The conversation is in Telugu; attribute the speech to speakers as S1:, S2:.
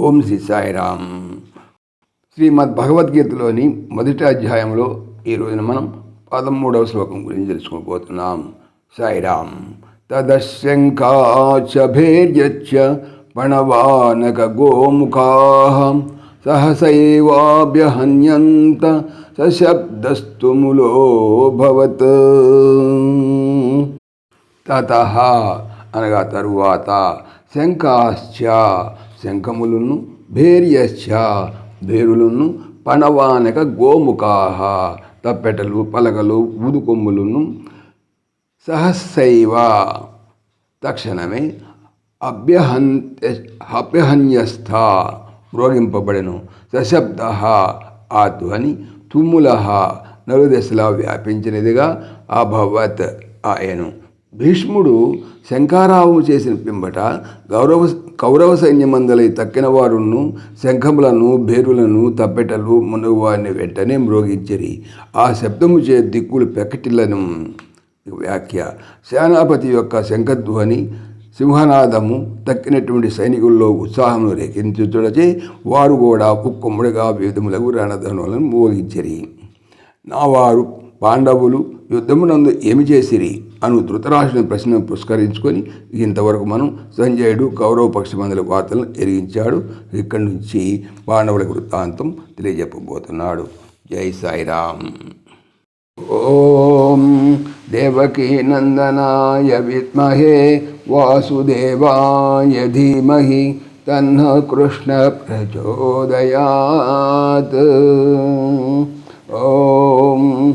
S1: ఓం శ్రీ సాయిరామ్. శ్రీమద్ భగవద్గీతలోని మొదటి అధ్యాయంలో ఈ రోజున మనం పదమూడవ శ్లోకం గురించి తెలుసుకోబోతున్నాం. సాయిరామ్. తదశంకాచభేర్యచ్చ పణవానక గోముఖా సహసైవాభ్యహన్యంత సశబ్దస్తుములోభవత్ తత అనగా తరువాత శంకాశ్చ శంఖములను భేర్యశ్చ భేరులను పణవానక గోముఖాహ తప్పెటలు పలకలు ఊదుకొమ్ములను సహస్రైవ తక్షణమే అభ్యహన్ అభ్యహన్యస్థ మ్రోగింపబడెను సశబ్ద ఆ ధ్వని తుమ్ముల నలుదశలా వ్యాపించినదిగా అభవత్ ఆయను భీష్ముడు శంఖారావము చేసిన పింబట గౌరవ కౌరవ సైన్యమందలై తక్కిన వారును శంఖములను భేరులను తప్పెటలు మునుగు వారిని వెంటనే మ్రోగించిరి. ఆ శబ్దము చే దిక్కులు పెకటిలను వ్యాఖ్య. సేనాపతి యొక్క శంఖధ్వని సింహనాదము తక్కినటువంటి సైనికుల్లో ఉత్సాహమును రేఖించుటచే వారు కూడా ఉక్కుమ్మడిగా వివిధములకు రణధనులను మోగించరి. నా వారు పాండవులు యుద్ధమునందు ఏమి చేసిరి అను ధృతరాష్ట్రుని ప్రశ్న పురస్కరించుకొని ఇంతవరకు మనం సంజయుడు కౌరవ పక్షమందుల వార్తలను ఎరిగించాడు. ఇక్కడి నుంచి పాండవుల వృత్తాంతం తెలియజెప్పబోతున్నాడు. జై సాయిరామ్. ఓం దేవకీ నందనాయ విద్మహే వాసుదేవాయ ధీమహి తన్న కృష్ణ ప్రచోదయాత్. ఓం